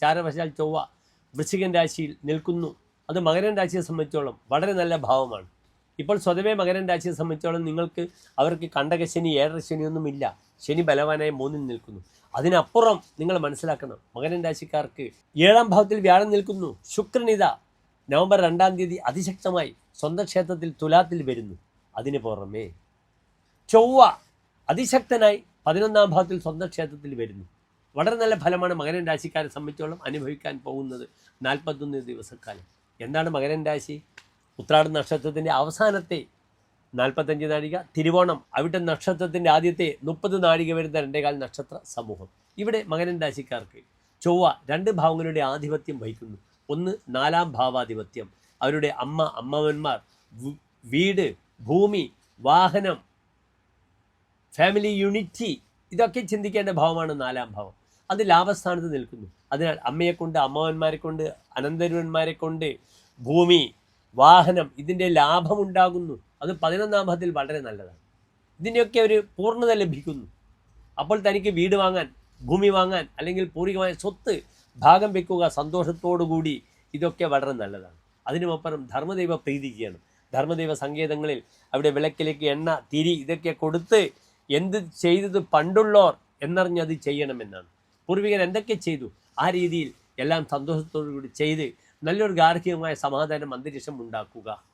ചാരവശാൽ ചൊവ്വ വൃശ്ചികൻ രാശിയിൽ നിൽക്കുന്നു. അത് മകരൻ രാശിയെ സംബന്ധിച്ചോളം വളരെ നല്ല ഭാവമാണ്. ഇപ്പോൾ സ്വതവേ മകരൻ രാശിയെ സംബന്ധിച്ചോളം നിങ്ങൾക്ക് അവർക്ക് കണ്ടകശനി ഏഴര ശനിയൊന്നുമില്ല ശനി ബലവാനായി മൂന്നിൽ നിൽക്കുന്നു. അതിനപ്പുറം നിങ്ങൾ മനസ്സിലാക്കണം മകരൻ രാശിക്കാർക്ക് ഏഴാം ഭാവത്തിൽ വ്യാഴം നിൽക്കുന്നു. ശുക്രനിത നവംബർ രണ്ടാം തീയതി അതിശക്തമായി സ്വന്തം ക്ഷേത്രത്തിൽ തുലാത്തിൽ വരുന്നു. അതിന് പുറമേ ചൊവ്വ അതിശക്തനായി പതിനൊന്നാം ഭാവത്തിൽ സ്വന്തം ക്ഷേത്രത്തിൽ വരുന്നു. വളരെ നല്ല ഫലമാണ് മകരൻ രാശിക്കാരെ സംബന്ധിച്ചോളം അനുഭവിക്കാൻ പോകുന്നത് നാൽപ്പത്തൊന്ന് ദിവസക്കാലം. എന്താണ് മകരൻ രാശി? ഉത്രാട നക്ഷത്രത്തിന്റെ അവസാനത്തെ നാൽപ്പത്തഞ്ച് നാഴിക തിരുവോണം അവിട്ട നക്ഷത്രത്തിന്റെ ആദ്യത്തെ മുപ്പത് നാഴിക വരുന്ന രണ്ടേകാൽ നക്ഷത്ര സമൂഹം. ഇവിടെ മകരൻ രാശിക്കാർക്ക് ചൊവ്വ രണ്ട് ഭാവങ്ങളുടെ ആധിപത്യം വഹിക്കുന്നു. ഒന്ന് നാലാം ഭാവാധിപത്യം. അവരുടെ അമ്മ അമ്മവന്മാർ വീട് ഭൂമി വാഹനം ഫാമിലി യൂണിറ്റി ഇതൊക്കെ ചിന്തിക്കേണ്ട ഭാവമാണ് നാലാം ഭാവം. അത് ലാഭസ്ഥാനത്ത് നിൽക്കുന്നു. അതിനാൽ അമ്മയെ കൊണ്ട് അമ്മവന്മാരെ കൊണ്ട് അനന്തരവന്മാരെ കൊണ്ട് ഭൂമി വാഹനം ഇതിന്റെ ലാഭമുണ്ടാകുന്നു. അത് പതിനൊന്നാം ഭാഗത്തിൽ വളരെ നല്ലതാണ്. ഇതിന്റെയൊക്കെ ഒരു പൂർണത ലഭിക്കുന്നു. അപ്പോൾ തനിക്ക് വീട് വാങ്ങാൻ ഭൂമി വാങ്ങാൻ അല്ലെങ്കിൽ പൂർവികമായ സ്വത്ത് ഭാഗം വെക്കുക സന്തോഷത്തോടുകൂടി ഇതൊക്കെ വളരെ നല്ലതാണ്. അതിനുമപ്പുറം ധർമ്മദൈവ പ്രീതി ചെയ്യണം ധർമ്മദൈവ സങ്കേതങ്ങളിൽ അവിടെ വിളക്കിലേക്ക് എണ്ണ തിരി ഇതൊക്കെ കൊടുത്ത് എന്ത് ചെയ്തത് പണ്ടുള്ളോർ എന്നറിഞ്ഞത് ചെയ്യണമെന്നാണ്. പൂർവികൻ എന്തൊക്കെ ചെയ്തു? ആ രീതിയിൽ എല്ലാം സന്തോഷത്തോടു കൂടി ചെയ്ത് നല്ലൊരു ഗാർഹികമായ സമാധാനം അന്തരീക്ഷം ഉണ്ടാക്കുക.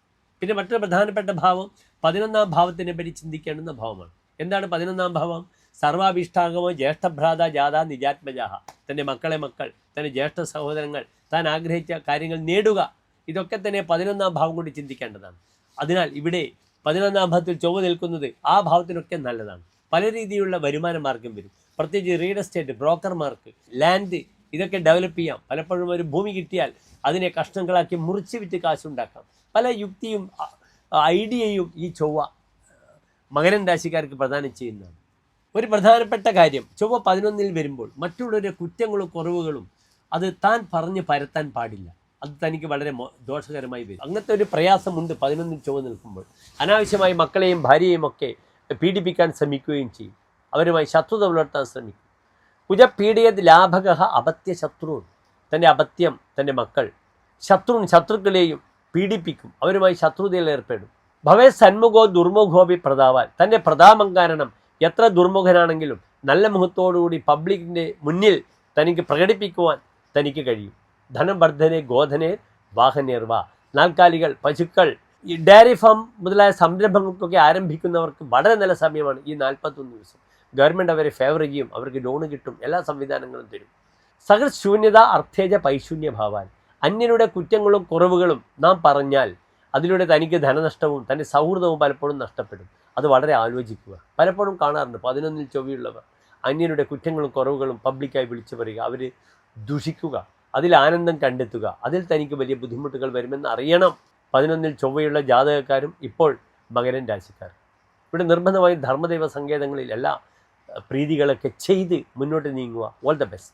പിന്നെ മറ്റൊരു പ്രധാനപ്പെട്ട ഭാവം പതിനൊന്നാം ഭാവത്തിനെ പറ്റി ചിന്തിക്കേണ്ടുന്ന ഭാവമാണ്. എന്താണ് പതിനൊന്നാം ഭാവം? സർവാഭിഷ്ടാംഗമോ ജ്യേഷ്ഠഭ്രാത ജാത നിജാത്മജാഹ. തന്റെ മക്കളെ മക്കൾ തന്റെ ജ്യേഷ്ഠ സഹോദരങ്ങൾ താൻ ആഗ്രഹിച്ച കാര്യങ്ങൾ നേടുക. ഇതൊക്കെ തന്നെ പതിനൊന്നാം ഭാവം കൂടി ചിന്തിക്കേണ്ടതാണ്. അതിനാൽ ഇവിടെ പതിനൊന്നാം ഭാവത്തിൽ ചൊവ്വ നിൽക്കുന്നത് ആ ഭാവത്തിനൊക്കെ നല്ലതാണ്. പല രീതിയിലുള്ള വരുമാന മാർഗം വരും. പ്രത്യേകിച്ച് റിയൽ എസ്റ്റേറ്റ് ബ്രോക്കർമാർക്ക് ലാൻഡ് ഇതൊക്കെ ഡെവലപ്പ് ചെയ്യാം. പലപ്പോഴും ഒരു ഭൂമി കിട്ടിയാൽ അതിനെ കഷ്ണങ്ങളാക്കി മുറിച്ച് വിറ്റ് കാശുണ്ടാക്കാം. പല യുക്തിയും ഐഡിയയും ഈ ചൊവ്വ മകരൻ രാശിക്കാർക്ക് പ്രദാനം ചെയ്യുന്നതാണ്. ഒരു പ്രധാനപ്പെട്ട കാര്യം ചൊവ്വ പതിനൊന്നിൽ വരുമ്പോൾ മറ്റുള്ളവരുടെ കുറ്റങ്ങളും കുറവുകളും അത് താൻ പറഞ്ഞ് പരത്താൻ പാടില്ല. അത് തനിക്ക് വളരെ ദോഷകരമായി വരും. അങ്ങനത്തെ ഒരു പ്രയാസമുണ്ട് പതിനൊന്നിൽ ചൊവ്വ നിൽക്കുമ്പോൾ. അനാവശ്യമായി മക്കളെയും ഭാര്യയെയും ഒക്കെ പീഡിപ്പിക്കാൻ ശ്രമിക്കുകയും ചെയ്യും. അവരുമായി ശത്രുത പുലർത്താൻ ശ്രമിക്കും. കുജപീഡിയത് ലാഭക അപത്യ ശത്രു തന്റെ അപത്യം തന്റെ മക്കൾ ശത്രുൻ ശത്രുക്കളെയും പീഡിപ്പിക്കും. അവരുമായി ശത്രുതയിൽ ഏർപ്പെടും. ഭവേ സന്മുഖോ ദുർമുഖോപി പ്രതാവാൻ. തന്റെ പ്രതാപം കാരണം എത്ര ദുർമുഖനാണെങ്കിലും നല്ല മുഖത്തോടുകൂടി പബ്ലിക്കിന്റെ മുന്നിൽ തനിക്ക് പ്രകടിപ്പിക്കുവാൻ തനിക്ക് കഴിയും. ധനം വർദ്ധനെ ഗോധനെ വാഹനേർവ നാൽക്കാലികൾ പശുക്കൾ ഈ ഡയറി ഫാം മുതലായ സംരംഭങ്ങൾക്കൊക്കെ ആരംഭിക്കുന്നവർക്ക് വളരെ നല്ല സമയമാണ് ഈ നാൽപ്പത്തൊന്ന് ദിവസം. ഗവൺമെന്റ് അവരെ ഫേവർ ചെയ്യും അവർക്ക് ലോണ് കിട്ടും എല്ലാ സംവിധാനങ്ങളും തരും. സഹൃശൂന്യത ശൂന്യത അർത്ഥേജ പൈശൂന്യഭാവാൻ അന്യരുടെ കുറ്റങ്ങളും കുറവുകളും നാം പറഞ്ഞാൽ അതിലൂടെ തനിക്ക് ധനനഷ്ടവും തന്റെ സൗഹൃദവും പലപ്പോഴും നഷ്ടപ്പെടും. അത് വളരെ ആലോചിക്കുക. പലപ്പോഴും കാണാറുണ്ട് പതിനൊന്നിൽ ചൊവ്വയുള്ളവർ അന്യരുടെ കുറ്റങ്ങളും കുറവുകളും പബ്ലിക്കായി വിളിച്ചു പറയുക. അവർ ദുഷിക്കുക അതിൽ ആനന്ദം കണ്ടെത്തുക അതിൽ തനിക്ക് വലിയ ബുദ്ധിമുട്ടുകൾ വരുമെന്ന് അറിയണം. പതിനൊന്നിൽ ചൊവ്വയുള്ള ജാതകക്കാരും ഇപ്പോൾ മകരൻ രാശിക്കാർ. ഇവിടെ നിർബന്ധമായും ധർമ്മദൈവ അഹ്, പ്രീതികളൊക്കെ ചെയ്ത് മുന്നോട്ട് നീങ്ങുക ഓൾ ദ ബെസ്റ്റ്